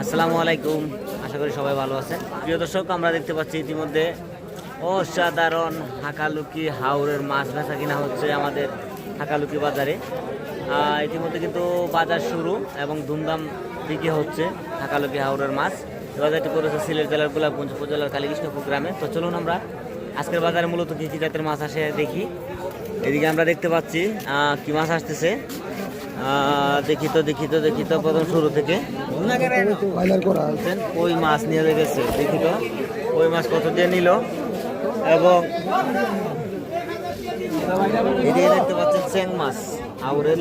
আসসালামু আলাইকুম। আশা করি সবাই ভালো আছে প্রিয় দর্শক, আমরা দেখতে পাচ্ছি ইতিমধ্যে অসাধারণ হাকালুকি হাওরের মাছ বেচা কিনা হচ্ছে আমাদের হাকালুকি বাজারে। ইতিমধ্যে কিন্তু বাজার শুরু এবং ধুমধাম বিক্রি হচ্ছে হাকালুকি হাওরের মাছ। বাজারটি করেছে সিলেট জেলার গোলাপগঞ্জ উপজেলার কালীকৃষ্ণপুর গ্রামে। তো চলুন আমরা আজকের বাজারে মূলত কী কী জাতের মাছ আসে দেখি। এদিকে আমরা দেখতে পাচ্ছি কি মাছ আসতেছে। দেখি তো দেখি তো দেখি তো প্রথম শুরু থেকে। বলছেন কই মাছ নিয়ে গেছে দেখি তো। কই মাছ কত দিয়ে নিল? এবং এদিকে দেখতে পাচ্ছেন চেং মাছ আউরেল।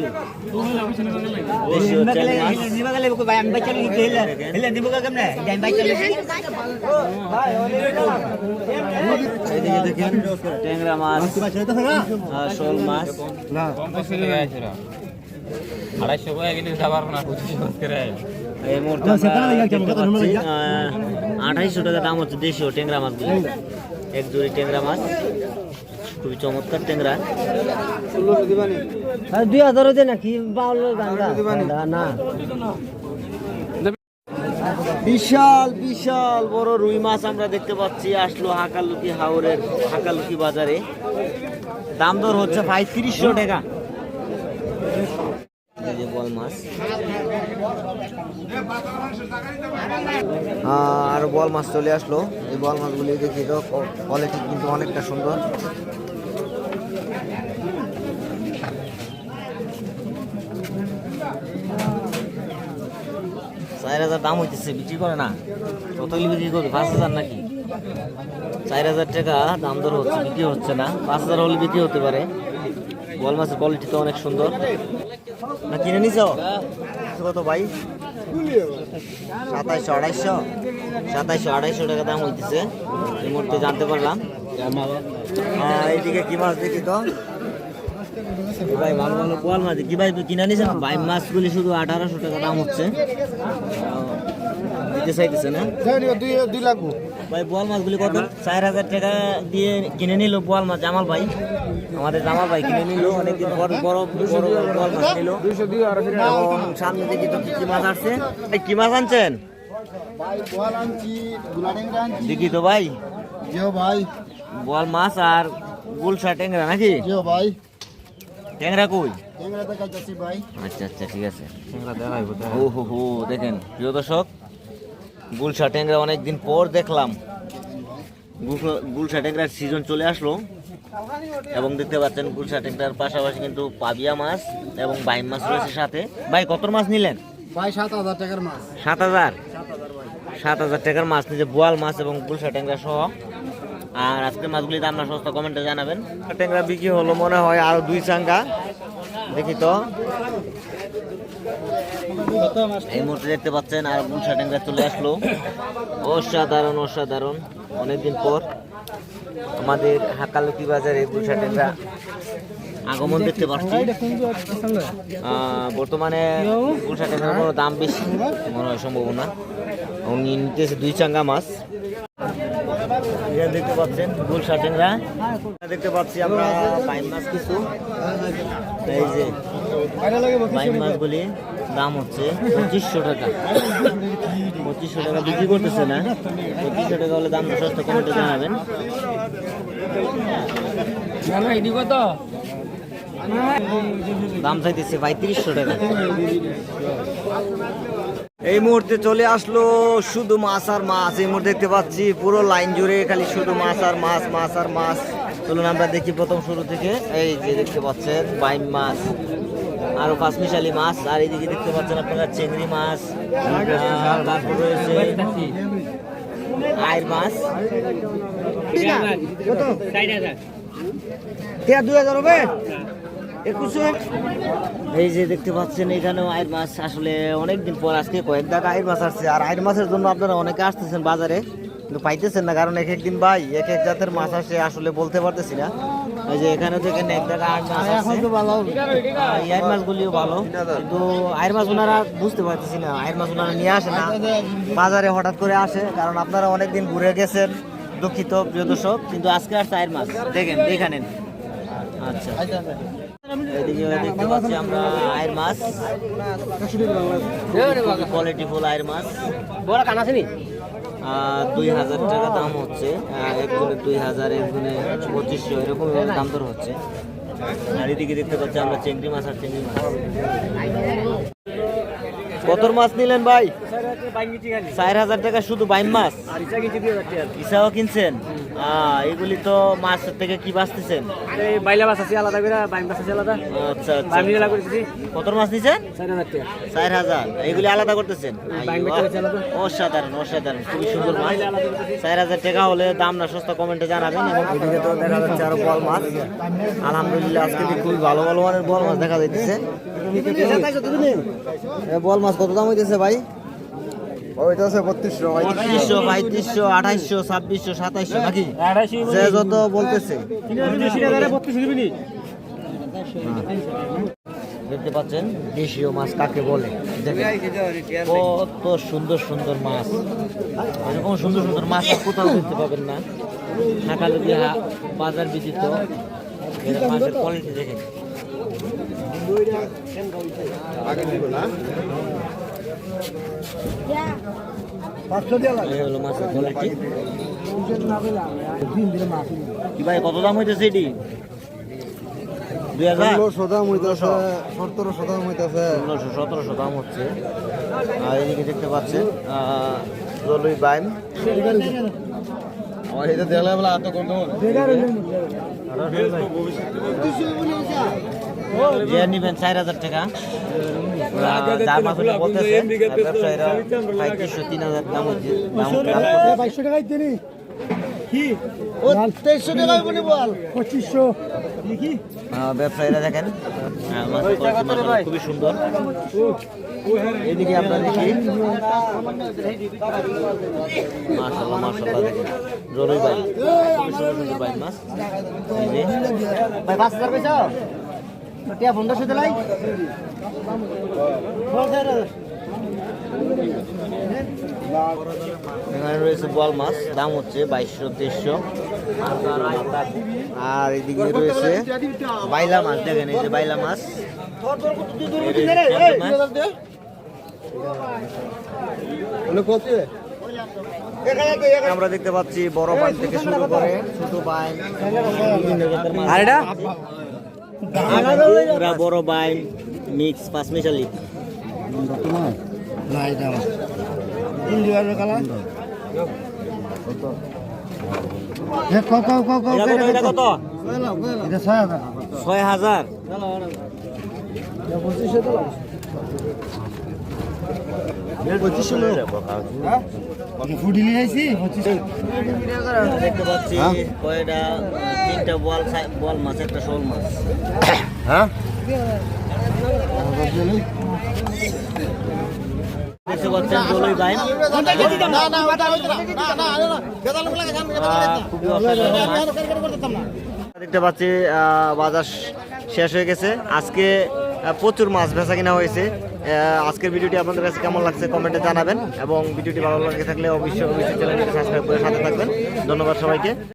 দেখেন ট্যাংরা মাছ আর শোল মাছ। আড়াইশো করে যাবার না পঁচিশশো করে এই মুহূর্তে আঠাইশশো টাকা দাম হচ্ছে দেশীয় ট্যাংরা মাছগুলো এক জোড়ি ট্যাংরা মাছ। খুবই চমৎকার ট্যাংরা। দুই হাজার হচ্ছে নাকি? না। বিশাল বিশাল বড় রুই মাছ আমরা দেখতে পাচ্ছি আসলো হাকালুকি হাওরের হাকালুকি বাজারে। দাম দর হচ্ছে ভাই তিরিশশো টাকা। বল মাছ আর বল মাছ চলে আসলো। এই বল মাছগুলি দেখি তো কোয়ালিটি কিন্তু অনেকটা সুন্দর। চার হাজার দাম হইতেছে বিক্রি করে না। কত বিক্রি করবে? পাঁচ হাজার নাকি? চার হাজার টাকা দাম দর হচ্ছে বিক্রি হচ্ছে না। পাঁচ হাজার হলে বিক্রি হতে পারে। বল মাছের কোয়ালিটি তো অনেক সুন্দর। না কিনে নিছ? কত ভাই? সাতাইশো আড়াইশো সাতাইশো আড়াইশো টাকা দাম হইতেছে। এই মুহূর্তে জানতে পারলাম। এইদিকে কি মাছ দেখি তো? ভাই ভালো ভালো পোয়াল মাছ কি ভাই কিনে নিছ ভাই, মাছগুলি শুধু আঠারোশো টাকা দাম হচ্ছে। দিতে চাইতেছে না দুই লাখ ভাই বোয়াল মাছগুলি কত? চার হাজার টাকা দিয়ে কিনে নিল বোয়াল মাছ জামাল ভাই। আমাদের জামাল ভাই কিনে নিল অনেকদিন বড় বড় বোয়াল মাছ নিল সামনে দেখি তো কি মাছ আসছে। ভাই কি মাছ আনছেন? ভাই দেখি তো ভাই। ভাই। বোয়াল মাছ আর গুলশা ট্যাংরা নাকি? ভাই। ট্যাংরা কই? আচ্ছা আচ্ছা ঠিক আছে। ও হো হো দেখেন প্রিয় দর্শক। গুলশা ট্যাংরা অনেকদিন পর দেখলাম। গুলশা- গুলশা ট্যাংরার সিজন চলে আসলো। এবং দেখতে পাচ্ছেন গুলশা ট্যাংরার পাশাপাশি কিন্তু পাবিয়া মাছ এবং বাইম মাছ রয়েছে সাথে। ভাই কত মাছ নিলেন? ভাই সাত হাজার টাকার মাছ। সাত হাজার? সাত হাজার টাকার মাছ নিচে বোয়াল মাছ এবং গুলশা ট্যাংরা সহ। আর আজকে মাছগুলি দাম না সস্তা কমেন্টে জানাবেন। ট্যাংরা বিক্রি হলো মনে হয় আরও দুই চাঙ্গা। দেখি তো। এই মুহূর্তে দেখতে পাচ্ছেন আর গুলশা ট্যাংরা চলে আসলো। অসাধারণ অসাধারণ। অনেকদিন পর আমাদের হাকালুকি বাজারে গুলশা ট্যাংরা আগমন দেখতে পাচ্ছি। বর্তমানে গুলশা ট্যাংরার কোনো দাম বেশি মনে হয় সম্ভাবনা। এবং নিতেছে দুই চাঙ্গা মাছ। দেখতে পাচ্ছেন গুলশা ট্যাংরা। দেখতে পাচ্ছি আমরা বাইম মাছ কিছু। এই যে বাইম মাছগুলি। দাম হচ্ছে পঁচিশশো টাকা। পঁচিশশো টাকা বিক্রি করতেছে না। পঁচিশশো টাকা হলে দাম সস্তা কমেন্টে জানাবেন। দাম চাইতেছে পঁয়ত্রিশশো টাকা। এই মুহূর্তে চলে আসলো শুধু মাছ আর মাছ। এই মুহূর্তে দেখতে পাচ্ছি পুরো লাইন জুড়ে খালি শুধু মাছ আর মাছ মাছ আর মাছ। চলুন আমরা দেখি প্রথম শুরু থেকে। এই যে দেখতে পাচ্ছেন, বাইম মাছ। আরও পাঁচ মিশালি মাছ আর এইদিকে দেখতে পাচ্ছেন আপনারা চিংড়ি মাছ তারপর রয়েছে আয়ের মাছ। এই যে দেখতে পাচ্ছেন এখানেও আয়ের মাছ। আসলে অনেকদিন পর আজকে কয়েক টাকা আয়ের মাছ আসছে। আর আয়ের মাছের জন্য আপনারা অনেকে আসতেছেন বাজারে কিন্তু পাইতেছেন না কারণ এক একদিন ভাই এক এক জাতের মাছ আসে আসলে বলতে পারতেছি না। এই যে এখানে আছে। আর এই আয়ের মাছগুলিও ভালো। কিন্তু আয়ের মাছ ওনারা বুঝতে পারতেছি না। আয়ের মাছ ওনারা নিয়ে আসে না। বাজারে হঠাৎ করে আসে কারণ আপনারা অনেকদিন ঘুরে গেছেন দুঃখিত প্রিয় দর্শক। কিন্তু আজকে আসছে আয়ের মাছ। দেখেন দেখে নেন। আচ্ছা। এদিকে দেখতে পাচ্ছি আমরা আয়ের মাছ। কোয়ালিটি ফুল আয়ের মাছ। আহ, দুই হাজার টাকা দাম হচ্ছে। একজনে দুই হাজার একজনে পঁচিশশো, এরকম দাম দর হচ্ছে। চারিদিকে দেখতে পাচ্ছি আমরা চিংড়ি মাছ আর চিংড়ি মাছ। কতর মাছ নিলেন ভাই? চার হাজার টাকা শুধু বাইম মাছ। ইসাও কিনছেন? এগুলি তো মাছের থেকে কি বাঁচতেছেন? বাইলা বাস আছে আলাদা করে বাইম বাস আছে আলাদা। আচ্ছা আচ্ছা মাছ নিছেন? চার হাজার এগুলি আলাদা করতেছেন। অসাধারণ অসাধারণ খুবই সুন্দর মাছ। চার হাজার টাকা হলে দাম না সস্তা কমেন্টে জানাবেন এবং এদিকে তো দেখা যাচ্ছে আরও বল মাছ। আলহামদুলিল্লাহ আজকে খুবই ভালো ভালো মানের বল মাছ দেখা যাইতেছে। বল মাছ কত দাম হইতেছে ভাই? ওইটা আছে বত্রিশশো পঁয়ত্রিশশো। পঁয়ত্রিশশো আঠাইশশো ছাব্বিশশো সাতাইশশো নাকি? যে যত বলতেছে। দেখতে পাচ্ছেন দেশীয় মাছ কাকে বলে? কত সুন্দর সুন্দর মাছ। এরকম সুন্দর সুন্দর মাছ কোথাও দেখতে পাবেন না। ঢাকালুকি বাজার এর মাছের কোয়ালিটি দেখেন। ভাই কত দাম হইতেছে এটি? ষোলোশো দাম হইতেছে সতেরোশো দাম হইতেছে। ষোলোশো সতেরোশো দাম হচ্ছে। আর এদিকে দেখতে পাচ্ছেন জলুই বাইম আমার এটা দেখলে এত কম যে নিবেন চার হাজার টাকা। যার মাধ্যমে বলতেছে ব্যবসায়ীরা পঁয়ত্রিশশো তিন হাজার দাম হচ্ছে দাম দাম। বাইশশো টাকাই দিনি। কি? ও তেইশশো টাকাই বলি বল। পঁচিশশো। আহ, ব্যবসায়ীরা দেখেন খুবই সুন্দর। এদিকে আপনার দেখি। মাশাল্লাহ মাশাল্লাহ দেখেন। জলুই ভাই খুবই সুন্দর সুন্দর বাইম মাছ। এই যে। ভাই পাঁচ হাজার পনেরোশো দিলাই এখানে রয়েছে বল মাছ দাম হচ্ছে বাইশশো তেইশশো আর এদিকে রয়েছে বাইলা মাছ দেখেন এই যে বাইলা মাছ। আমরা দেখতে পাচ্ছি বড় বাইন থেকে শুরু করে ছোট বাইন মাছ আর এটা? পুরা বড় বাই মিক্স পাঁচ মিশালি না এটা আমার ছয় কালার দেখতে পাচ্ছি তিনটা বল বল মাছ একটা মাছ দেখতে পাচ্ছি বাজার শেষ হয়ে গেছে। আজকে প্রচুর মাছ বেচা কিনা হয়েছে। আজকের ভিডিওটি আপনাদের কাছে কেমন লাগছে কমেন্টে জানাবেন এবং ভিডিওটি ভালো লাগে থাকলে অবশ্যই অবশ্যই চ্যানেলটি সাবস্ক্রাইব করে সাথে থাকবেন। ধন্যবাদ সবাইকে।